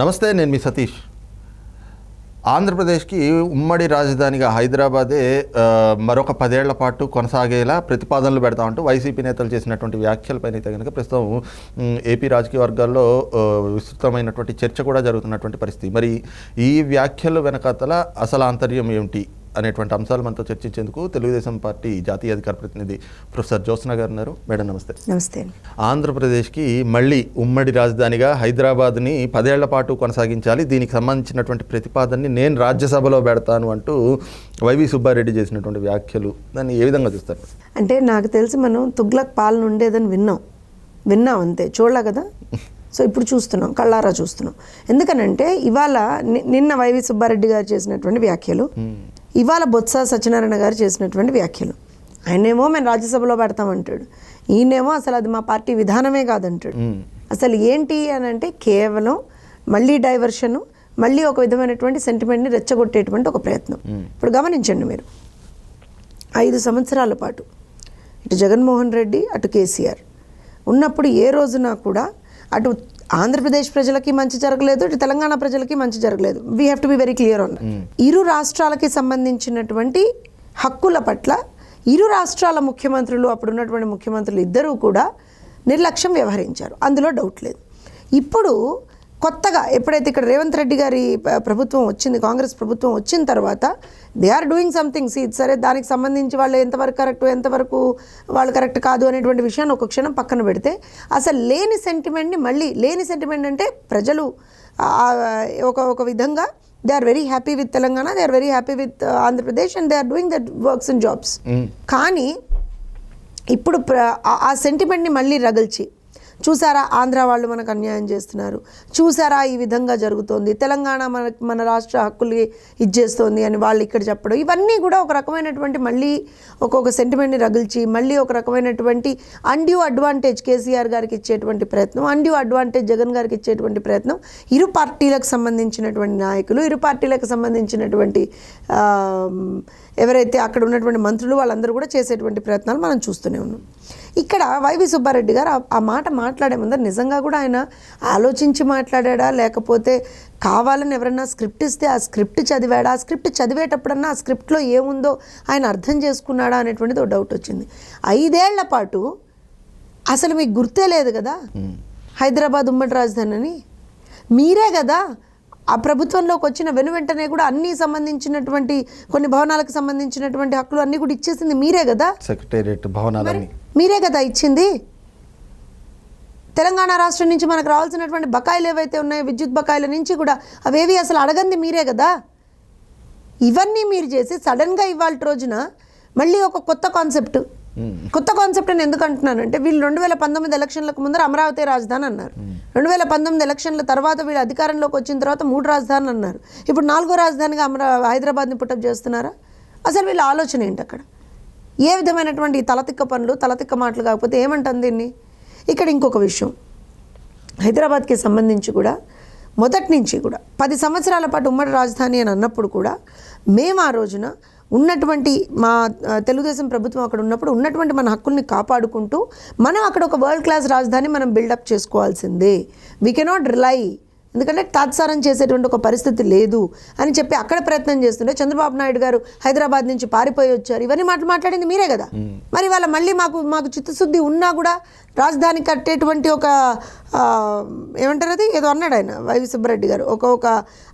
నమస్తే నేను మీ సతీష్. ఆంధ్రప్రదేశ్కి ఉమ్మడి రాజధానిగా హైదరాబాదే మరొక పదేళ్ళ పాటు కొనసాగేలా ప్రతిపాదనలు పెడతామంటూ వైసీపీ నేతలు చేసినటువంటి వ్యాఖ్యలపైన అయితే కనుక ప్రస్తుతం ఏపీ రాజకీయ వర్గాల్లో విస్తృతమైనటువంటి చర్చ కూడా జరుగుతున్నటువంటి పరిస్థితి. మరి ఈ వ్యాఖ్యలు వెనకాతల అసలు ఆంతర్యం ఏమిటి? అనేటువంటి అంశాలు మనతో చర్చించేందుకు తెలుగుదేశం పార్టీ జాతీయ అధికార ప్రతినిధి ప్రొఫెసర్ జ్యోత్స్న గారు ఉన్నారు మేడం నమస్తే. నమస్తే ఆంధ్రప్రదేశ్కి మళ్ళీ ఉమ్మడి రాజధానిగా హైదరాబాద్ని పదేళ్ళ పాటు కొనసాగించాలి. దీనికి సంబంధించినటువంటి ప్రతిపాదనని నేను రాజ్యసభలో పెడతాను అంటూ వైవి సుబ్బారెడ్డి చేసినటువంటి వ్యాఖ్యలు దాన్ని ఏ విధంగా చూస్తారు? అంటే నాకు తెలిసి మనం తుగ్లక్ పాలన ఉండేదని విన్నాం. విన్నాం అంతే. చూడలే కదా? సో ఇప్పుడు చూస్తున్నాం. కళ్ళారా చూస్తున్నాం. ఎందుకనంటే ఇవాళ నిన్న వైవి సుబ్బారెడ్డి గారు చేసినటువంటి వ్యాఖ్యలు ఇవాళ బొత్స సత్యనారాయణ గారు చేసినటువంటి వ్యాఖ్యలు. ఆయనేమో మేము రాజ్యసభలో పెడతామంటాడు ఈయనేమో అసలు అది మా పార్టీ విధానమే కాదంటాడు. అసలు ఏంటి అని అంటే కేవలం మళ్ళీ డైవర్షను మళ్ళీ ఒక విధమైనటువంటి సెంటిమెంట్ని రెచ్చగొట్టేటువంటి ఒక ప్రయత్నం. ఇప్పుడు గమనించండి మీరు. ఐదు సంవత్సరాల పాటు ఇటు జగన్మోహన్ రెడ్డి అటు కేసీఆర్. ఉన్నప్పుడు ఏ రోజున కూడా అటు ఆంధ్రప్రదేశ్ ప్రజలకి మంచి జరగలేదు ఇటు తెలంగాణ ప్రజలకి మంచి జరగలేదు. We have to be very clear on ఇరు రాష్ట్రాలకి సంబంధించినటువంటి హక్కుల పట్ల ఇరు రాష్ట్రాల ముఖ్యమంత్రులు అప్పుడు ఉన్నటువంటి ముఖ్యమంత్రులు ఇద్దరూ కూడా నిర్లక్ష్యం వ్యవహరించారు. అందులో డౌట్ లేదు. ఇప్పుడు కొత్తగా ఎప్పుడైతే ఇక్కడ రేవంత్ రెడ్డి గారి ప్రభుత్వం వచ్చింది కాంగ్రెస్ ప్రభుత్వం వచ్చిన తర్వాత they are doing something. See సరే దానికి సంబంధించి వాళ్ళు ఎంతవరకు కరెక్ట్ ఎంతవరకు వాళ్ళు కరెక్ట్ కాదు అనేటువంటి విషయాన్ని ఒక క్షణం పక్కన పెడితే అసలు లేని సెంటిమెంట్ని మళ్ళీ లేని సెంటిమెంట్ అంటే ప్రజలు ఒక ఒక విధంగా they are very happy with Telangana they are very happy with Andhra Pradesh and they are doing that works and jobs. కానీ ఇప్పుడు ఆ సెంటిమెంట్ని మళ్ళీ రగల్చి చూసారా ఆంధ్ర వాళ్ళు మనకు అన్యాయం చేస్తున్నారు. చూసారా ఈ విధంగా జరుగుతోంది. తెలంగాణ మన మన రాష్ట్ర హక్కులు ఇచ్చేస్తోంది అని వాళ్ళు ఇక్కడ చెప్పడం. ఇవన్నీ కూడా ఒక రకమైనటువంటి మళ్ళీ ఒక్కొక్క సెంటిమెంట్ని రగిల్చి మళ్ళీ ఒక రకమైనటువంటి అన్డ్యూ అడ్వాంటేజ్ కేసీఆర్ గారికి ఇచ్చేటువంటి ప్రయత్నం అన్డ్యూ అడ్వాంటేజ్ జగన్ గారికి ఇచ్చేటువంటి ప్రయత్నం ఇరు పార్టీలకు సంబంధించినటువంటి నాయకులు ఇరు పార్టీలకు సంబంధించినటువంటి ఎవరైతే అక్కడ ఉన్నటువంటి మంత్రులు వాళ్ళందరూ కూడా చేసేటువంటి ప్రయత్నాలు మనం చూస్తూనే ఉన్నాం. ఇక్కడ వైవి సుబ్బారెడ్డి గారు ఆ- మాట మాట్లాడే ముందర నిజంగా కూడా ఆయన ఆలోచించి మాట్లాడా లేకపోతే కావాలని ఎవరైనా స్క్రిప్ట్ ఇస్తే ఆ స్క్రిప్ట్ చదివాడా? ఆ స్క్రిప్ట్ చదివేటప్పుడన్నా ఆ స్క్రిప్ట్లో ఏముందో ఆయన అర్థం చేసుకున్నాడా అనేటువంటిది ఒక డౌట్ వచ్చింది. ఐదేళ్ళ పాటు అసలు మీకు గుర్తే లేదు కదా? హైదరాబాద్ ఉమ్మడి రాజధాని అని మీరే కదా ఆ ప్రభుత్వంలోకి వచ్చిన వెను వెంటనే కూడా అన్ని సంబంధించినటువంటి కొన్ని భవనాలకు సంబంధించినటువంటి హక్కులు అన్నీ కూడా ఇచ్చేసింది మీరే కదా? సెక్రటేరియట్ భవనాలన్నీ. మీరే కదా ఇచ్చింది? తెలంగాణ రాష్ట్రం నుంచి మనకు రావాల్సినటువంటి బకాయిలు ఏవైతే ఉన్నాయో విద్యుత్ బకాయిల నుంచి కూడా అవేవి అసలు అడగంది మీరే కదా? ఇవన్నీ మీరు చేసి సడన్గా ఇవాళ రోజున మళ్ళీ ఒక కొత్త కాన్సెప్ట్. కొత్త కాన్సెప్ట్ అని ఎందుకు అంటున్నానంటే వీళ్ళు రెండు వేల పంతొమ్మిది ఎలక్షన్లకు ముందర అమరావతి రాజధాని అన్నారు. రెండు వేల పంతొమ్మిది ఎలక్షన్ల తర్వాత వీళ్ళు అధికారంలోకి వచ్చిన తర్వాత మూడు రాజధానులు అన్నారు. ఇప్పుడు నాలుగో రాజధానిగా అమరా హైదరాబాద్ని పుట్టప్ చేస్తున్నారా? అసలు వీళ్ళ ఆలోచన ఏంటి అక్కడ? ఏ విధమైనటువంటి తలతిక్క పనులు తలతిక్క మాటలు కాకపోతే ఏమంటుంది దీన్ని? ఇక్కడ ఇంకొక విషయం. హైదరాబాద్కి సంబంధించి కూడా మొదటి నుంచి కూడా పది సంవత్సరాల పాటు ఉమ్మడి రాజధాని అని అన్నప్పుడు కూడా మేము ఆ రోజున ఉన్నటువంటి మా తెలుగుదేశం ప్రభుత్వం అక్కడ ఉన్నప్పుడు ఉన్నటువంటి మన హక్కుల్ని కాపాడుకుంటూ మనం అక్కడ ఒక వరల్డ్ క్లాస్ రాజధాని మనం బిల్డప్ చేసుకోవాల్సిందే. వీ కెనాట్ రిలై ఎందుకంటే తాత్సారం చేసేటువంటి ఒక పరిస్థితి లేదు అని చెప్పి అక్కడ ప్రయత్నం చేస్తుంటే చంద్రబాబు నాయుడు గారు హైదరాబాద్ నుంచి పారిపోయి వచ్చారు. ఇవన్నీ మాటలు మాట్లాడింది మీరే కదా. మరి వాళ్ళ మళ్ళీ మాకు మాకు చిత్తశుద్ధి ఉన్నా కూడా రాజధాని కట్టేటువంటి ఒక ఏమంటారు అది? ఏదో అన్నాడు ఆయన వైవి సుబ్బారెడ్డి గారు. ఒక ఒక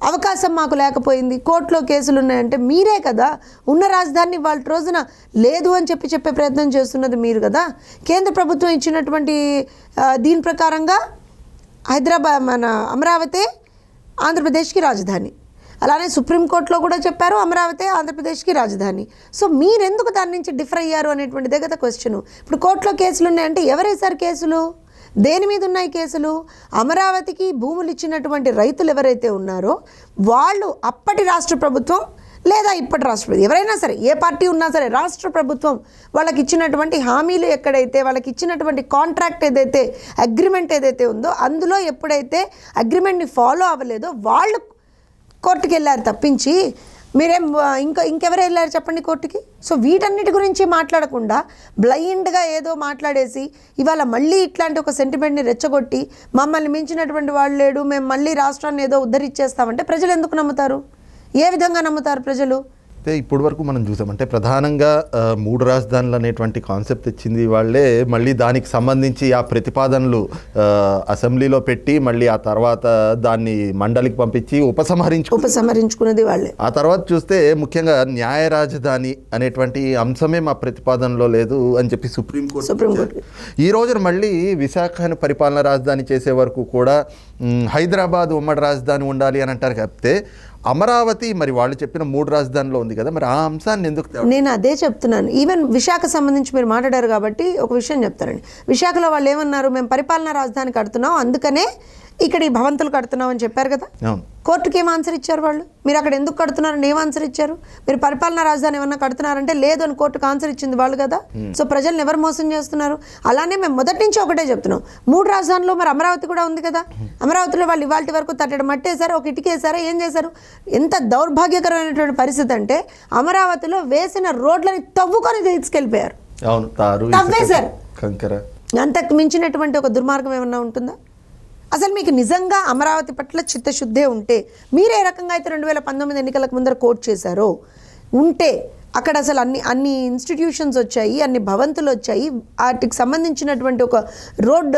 అవకాశం మాకు లేకపోయింది. కోర్టులో కేసులు ఉన్నాయంటే మీరే కదా. ఉన్న రాజధాని వాళ్ళ రోజున లేదు అని చెప్పి చెప్పే ప్రయత్నం చేస్తున్నది మీరు కదా. కేంద్ర ప్రభుత్వం ఇచ్చినటువంటి దీని ప్రకారంగా హైదరాబాద్ మన అమరావతి ఆంధ్రప్రదేశ్కి రాజధాని. అలానే సుప్రీంకోర్టులో కూడా చెప్పారు అమరావతి ఆంధ్రప్రదేశ్కి రాజధాని. సో మీరెందుకు దాని నుంచి డిఫర్ అయ్యారు అనేటువంటిదే కదా క్వశ్చన్ ఇప్పుడు కోర్టులో కేసులు ఉన్నాయంటే ఎవరేశారు కేసులు? దేని మీద ఉన్నాయి కేసులు? అమరావతికి భూములు ఇచ్చినటువంటి రైతులు ఎవరైతే ఉన్నారో వాళ్ళు అప్పటి రాష్ట్ర ప్రభుత్వం లేదా ఇప్పటి రాష్ట్రపతి. ఎవరైనా సరే ఏ పార్టీ ఉన్నా సరే రాష్ట్ర ప్రభుత్వం వాళ్ళకి ఇచ్చినటువంటి హామీలు ఎక్కడైతే వాళ్ళకి ఇచ్చినటువంటి కాంట్రాక్ట్ ఏదైతే అగ్రిమెంట్ ఏదైతే ఉందో అందులో ఎప్పుడైతే అగ్రిమెంట్ని ఫాలో అవ్వలేదో వాళ్ళు కోర్టుకు వెళ్ళారు తప్పించి మీరేం ఇంకా ఇంకెవరు వెళ్ళారు చెప్పండి కోర్టుకి? సో వీటన్నిటి గురించి మాట్లాడకుండా బ్లైండ్గా ఏదో మాట్లాడేసి ఇవాళ మళ్ళీ ఇట్లాంటి ఒక సెంటిమెంట్ని రెచ్చగొట్టి మమ్మల్ని మించినటువంటి వాళ్ళు లేడు మేము మళ్ళీ రాష్ట్రాన్ని ఏదో ఉద్ధరించేస్తామంటే ప్రజలు ఎందుకు నమ్ముతారు? ఏ విధంగా నమ్ముతారు ప్రజలు? అయితే ఇప్పటి వరకు మనం చూసాం. అంటే ప్రధానంగా మూడు రాజధానులు అనేటువంటి కాన్సెప్ట్ ఇచ్చింది వాళ్ళే. మళ్ళీ దానికి సంబంధించి ఆ ప్రతిపాదనలు అసెంబ్లీలో పెట్టి మళ్ళీ ఆ తర్వాత దాన్ని మండలికి పంపించి ఉపసంహరించు ఉపసంహరించుకున్నది వాళ్ళే. ఆ తర్వాత చూస్తే ముఖ్యంగా న్యాయ రాజధాని అనేటువంటి అంశమే మా ప్రతిపాదనలో లేదు అని చెప్పి సుప్రీంకోర్టు సుప్రీంకోర్టు ఈ రోజున మళ్ళీ విశాఖను పరిపాలన రాజధాని చేసే వరకు కూడా హైదరాబాద్ ఉమ్మడి రాజధాని ఉండాలి అని అంటారు. కాకపోతే అమరావతి మరి వాళ్ళు చెప్పిన మూడు రాజధానిలో ఉంది కదా మరి ఆ అంశాన్ని ఎందుకు నేను అదే చెప్తున్నాను. ఈవెన్ విశాఖ సంబంధించి మీరు మాట్లాడారు కాబట్టి ఒక విషయం చెప్తారండి విశాఖలో వాళ్ళు ఏమన్నారు? మేము పరిపాలనా రాజధాని కడుతున్నాం అందుకనే ఇక్కడ ఈ భవంతులు కడుతున్నాం అని చెప్పారు కదా? కోర్టుకి ఏం ఆన్సర్ ఇచ్చారు వాళ్ళు? మీరు అక్కడ ఎందుకు కడుతున్నారని ఏం ఆన్సర్ ఇచ్చారు? మీరు పరిపాలనా రాజధాని ఏమన్నా కడుతున్నారంటే లేదు అని కోర్టుకు ఆన్సర్ ఇచ్చింది వాళ్ళు కదా? సో ప్రజల్ని ఎవరు మోసం చేస్తున్నారు? అలానే మేము మొదటి నుంచి ఒకటే చెప్తున్నాం. మూడు రాజధానులు మరి అమరావతి కూడా ఉంది కదా? అమరావతిలో వాళ్ళు ఇవాళ వరకు తట్టడం మట్టేశారు ఒక ఇటుకేశారా ఏం చేశారు? ఎంత దౌర్భాగ్యకరమైనటువంటి పరిస్థితి అంటే అమరావతిలో వేసిన రోడ్లని తవ్వుకొని తీసుకెళ్ళిపోయారు. అవును తవ్వేశారు. అంతకు మించినటువంటి ఒక దుర్మార్గం ఏమన్నా ఉంటుందా? అసలు మీకు నిజంగా అమరావతి పట్ల చిత్తశుద్ధే ఉంటే మీరు ఏ రకంగా అయితే రెండు వేల పంతొమ్మిది ఎన్నికలకు ముందర కోట్ చేశారో ఉంటే అక్కడ అసలు అన్ని అన్ని ఇన్స్టిట్యూషన్స్ వచ్చాయి అన్ని భవంతులు వచ్చాయి. వాటికి సంబంధించినటువంటి ఒక రోడ్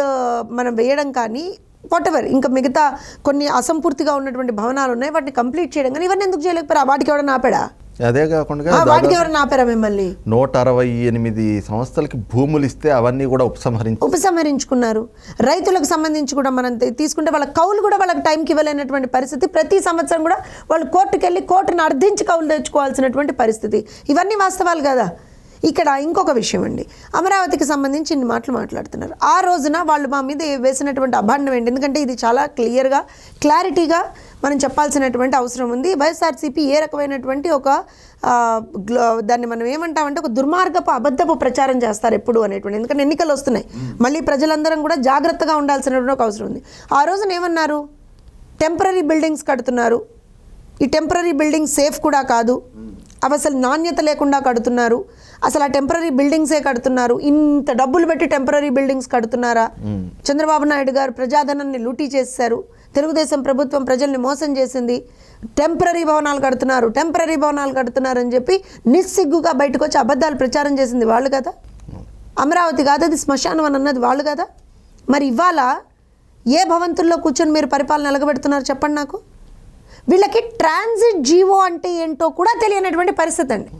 మనం వేయడం కానీ వాటెవర్ ఇంకా మిగతా కొన్ని అసంపూర్తిగా ఉన్నటువంటి భవనాలు ఉన్నాయి. వాటిని కంప్లీట్ చేయడం కానీ ఇవన్నీ ఎందుకు చేయలేకపోయారు? వాటికి ఎవడన్నా ఆపాడా? అదే కాకుండా వాటికి మిమ్మల్ని? నూట అరవై ఎనిమిది సంస్థలకి భూములు ఇస్తే అవన్నీ కూడా ఉపసంహరించి ఉపసంహరించుకున్నారు. రైతులకు సంబంధించి కూడా మనం తీసుకుంటే వాళ్ళ కౌలు కూడా వాళ్ళకి టైంకి ఇవ్వలేనటువంటి పరిస్థితి. ప్రతి సంవత్సరం కూడా వాళ్ళు కోర్టుకు వెళ్ళి కోర్టును అర్థించి కౌలు తెచ్చుకోవాల్సినటువంటి పరిస్థితి. ఇవన్నీ వాస్తవాలు కదా. ఇక్కడ ఇంకొక విషయం అండి. అమరావతికి సంబంధించి ఇన్ని మాటలు మాట్లాడుతున్నారు. ఆ రోజున వాళ్ళు మా మీద వేసినటువంటి అభాండం ఏంటి? ఎందుకంటే ఇది చాలా క్లియర్గా క్లారిటీగా మనం చెప్పాల్సినటువంటి అవసరం ఉంది. వైఎస్ఆర్సీపీ ఏ రకమైనటువంటి ఒక గ్లో దాన్ని మనం ఏమంటామంటే ఒక దుర్మార్గపు అబద్ధపు ప్రచారం చేస్తారు ఎప్పుడు అనేటువంటి. ఎందుకంటే ఎన్నికలు వస్తున్నాయి. మళ్ళీ ప్రజలందరం కూడా జాగ్రత్తగా ఉండాల్సినటువంటి ఒక అవసరం ఉంది. ఆ రోజున ఏమన్నారు? టెంపరీ బిల్డింగ్స్ కడుతున్నారు. ఈ టెంపరీ బిల్డింగ్ సేఫ్ కూడా కాదు. అవి అసలు నాణ్యత లేకుండా కడుతున్నారు. అసలు ఆ టెంపరీ బిల్డింగ్సే కడుతున్నారు? ఇంత డబ్బులు పెట్టి టెంపరీ బిల్డింగ్స్ కడుతున్నారా? చంద్రబాబు నాయుడు గారు ప్రజాధనాన్ని లూటీ చేశారు. తెలుగుదేశం ప్రభుత్వం ప్రజల్ని మోసం చేసింది. టెంపరీ భవనాలు కడుతున్నారు. టెంపరీ భవనాలు కడుతున్నారు అని చెప్పి నిస్సిగ్గుగా బయటకు వచ్చి అబద్ధాలు ప్రచారం చేసింది వాళ్ళు కదా? అమరావతి కాదు అది శ్మశానం అని అన్నది వాళ్ళు కదా? మరి ఇవాళ ఏ భవంతుల్లో కూర్చొని మీరు పరిపాలన ఎలగబెడుతున్నారు చెప్పండి నాకు? వీళ్ళకి ట్రాన్సిట్ జీవో అంటే ఏంటో కూడా తెలియనటువంటి పరిస్థితి అండి.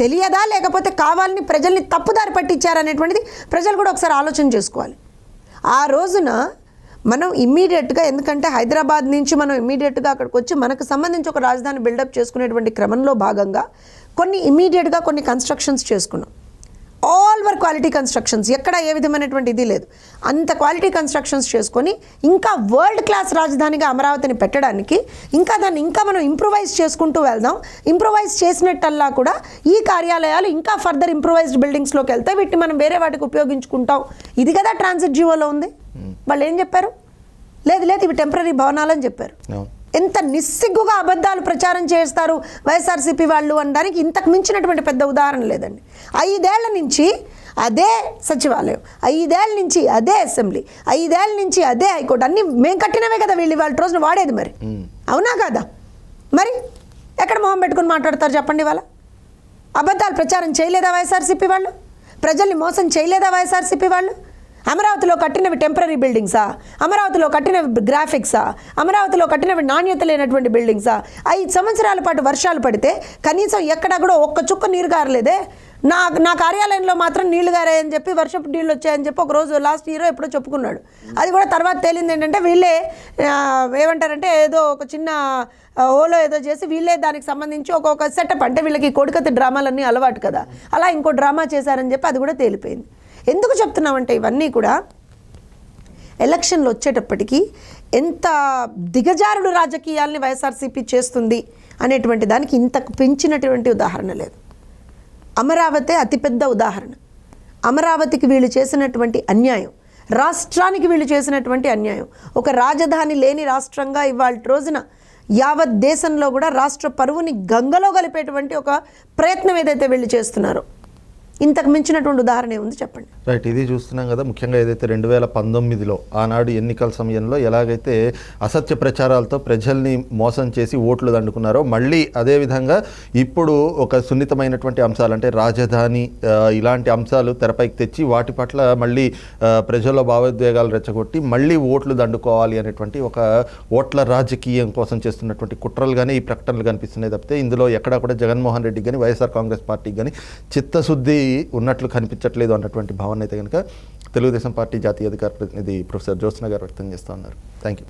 తెలియదా లేకపోతే కావాలని ప్రజల్ని తప్పుదారి పట్టించారనేటువంటిది ప్రజలు కూడా ఒకసారి ఆలోచన చేసుకోవాలి. ఆ రోజున మనం ఇమ్మీడియట్గా ఎందుకంటే హైదరాబాద్ నుంచి మనం ఇమ్మీడియట్గా అక్కడికి వచ్చి మనకు సంబంధించి ఒక రాజధాని బిల్డప్ చేసుకునేటువంటి క్రమంలో భాగంగా కొన్ని ఇమ్మీడియట్గా కొన్ని కన్స్ట్రక్షన్స్ చేసుకున్నాం. All our quality constructions. ఎక్కడ ఏ విధమైనటువంటి ఇది లేదు. అంత క్వాలిటీ కన్స్ట్రక్షన్స్ చేసుకొని ఇంకా వరల్డ్ క్లాస్ రాజధానిగా అమరావతిని పెట్టడానికి ఇంకా దాన్ని ఇంకా మనం ఇంప్రూవైజ్ చేసుకుంటూ వెళ్దాం. ఇంప్రూవైజ్ చేసినట్టల్లా కూడా ఈ కార్యాలయాలు ఇంకా ఫర్దర్ ఇంప్రూవైజ్డ్ బిల్డింగ్స్లోకి వెళ్తే వీటిని మనం వేరే వాటికి ఉపయోగించుకుంటాం. ఇది కదా ట్రాన్సిట్ జీవోలో ఉంది. వాళ్ళు ఏం చెప్పారు? లేదు లేదు ఇవి టెంపరీ భవనాలు అని చెప్పారు. ఎంత నిస్సిగ్గుగా అబద్ధాలు ప్రచారం చేస్తారు వైఎస్ఆర్సీపీ వాళ్ళు అనడానికి ఇంతకు మించినటువంటి పెద్ద ఉదాహరణ లేదండి. ఐదేళ్ళ నుంచి అదే సచివాలయం ఐదేళ్ళ నుంచి అదే అసెంబ్లీ ఐదేళ్ళ నుంచి అదే హైకోర్టు అన్నీ మేము కట్టినవే కదా వీళ్ళు వాళ్ళ రోజున వాడేది మరి. అవునా కాదా? మరి ఎక్కడ మొహం పెట్టుకొని మాట్లాడతారు చెప్పండి వాళ్ళ అబద్ధాలు ప్రచారం చేయలేదా వైఎస్ఆర్సీపీ వాళ్ళు? ప్రజల్ని మోసం చేయలేదా వైఎస్ఆర్సీపీ వాళ్ళు? అమరావతిలో కట్టినవి టెంపరీ బిల్డింగ్సా అమరావతిలో కట్టినవి గ్రాఫిక్సా అమరావతిలో కట్టినవి నాణ్యత లేనటువంటి బిల్డింగ్సా ఐదు సంవత్సరాల పాటు వర్షాలు పడితే కనీసం ఎక్కడ కూడా ఒక్క చుక్క నీరు గారలేదే? నా నా కార్యాలయంలో మాత్రం నీళ్ళు గారాయని చెప్పి వర్షపు నీళ్ళు వచ్చాయని చెప్పి ఒక రోజు లాస్ట్ ఇయర్ ఎప్పుడో చెప్పుకున్నాడు. అది కూడా తర్వాత తేలింది ఏంటంటే వీళ్ళే ఏమంటారంటే ఏదో ఒక చిన్న ఓలో ఏదో చేసి వీళ్ళే దానికి సంబంధించి ఒక్కొక్క సెటప్ అంటే వీళ్ళకి కొడుకతి డ్రామాలన్నీ అలవాటు కదా. అలా ఇంకో డ్రామా చేశారని చెప్పి అది కూడా తేలిపోయింది. ఎందుకు చెప్తున్నామంటే ఇవన్నీ కూడా ఎలక్షన్లు వచ్చేటప్పటికీ ఎంత దిగజారుడు రాజకీయాల్ని వైఎస్ఆర్సీపీ చేస్తుంది అనేటువంటి దానికి ఇంతకు పెంచినటువంటి ఉదాహరణ లేదు. అమరావతి అతిపెద్ద ఉదాహరణ. అమరావతికి వీళ్ళు చేసినటువంటి అన్యాయం రాష్ట్రానికి వీళ్ళు చేసినటువంటి అన్యాయం. ఒక రాజధాని లేని రాష్ట్రంగా ఇవాళ రోజున యావత్ దేశంలో కూడా రాష్ట్ర పరువుని గంగలో కలిపేటువంటి ఒక ప్రయత్నం ఏదైతే వీళ్ళు చేస్తున్నారో ఇంతకు మించినటువంటి ఉదాహరణ ఏముంది చెప్పండి? రైట్ ఇది చూస్తున్నాం కదా ముఖ్యంగా ఏదైతే రెండు వేల పంతొమ్మిదిలో ఆనాడు ఎన్నికల సమయంలో ఎలాగైతే అసత్య ప్రచారాలతో ప్రజల్ని మోసం చేసి ఓట్లు దండుకున్నారో మళ్ళీ అదేవిధంగా ఇప్పుడు ఒక సున్నితమైనటువంటి అంశాలు అంటే రాజధాని ఇలాంటి అంశాలు తెరపైకి తెచ్చి వాటి పట్ల మళ్ళీ ప్రజల్లో భావోద్వేగాలు రెచ్చగొట్టి మళ్ళీ ఓట్లు దండుకోవాలి అనేటువంటి ఒక ఓట్ల రాజకీయం కోసం చేస్తున్నటువంటి కుట్రలు కానీ ఈ ప్రకటనలు కనిపిస్తున్నాయి తప్పితే ఇందులో ఎక్కడా కూడా జగన్మోహన్ రెడ్డి కానీ వైఎస్ఆర్ కాంగ్రెస్ పార్టీకి కానీ చిత్తశుద్ధి ఉన్నట్లు కనిపించట్లేదు అన్నటువంటి భావన అయితే కనుక తెలుగుదేశం పార్టీ జాతీయ అధికార ప్రతినిధి ప్రొఫెసర్ జ్యోత్స్న గారు వ్యక్తం చేస్తూ ఉన్నారు. Thank you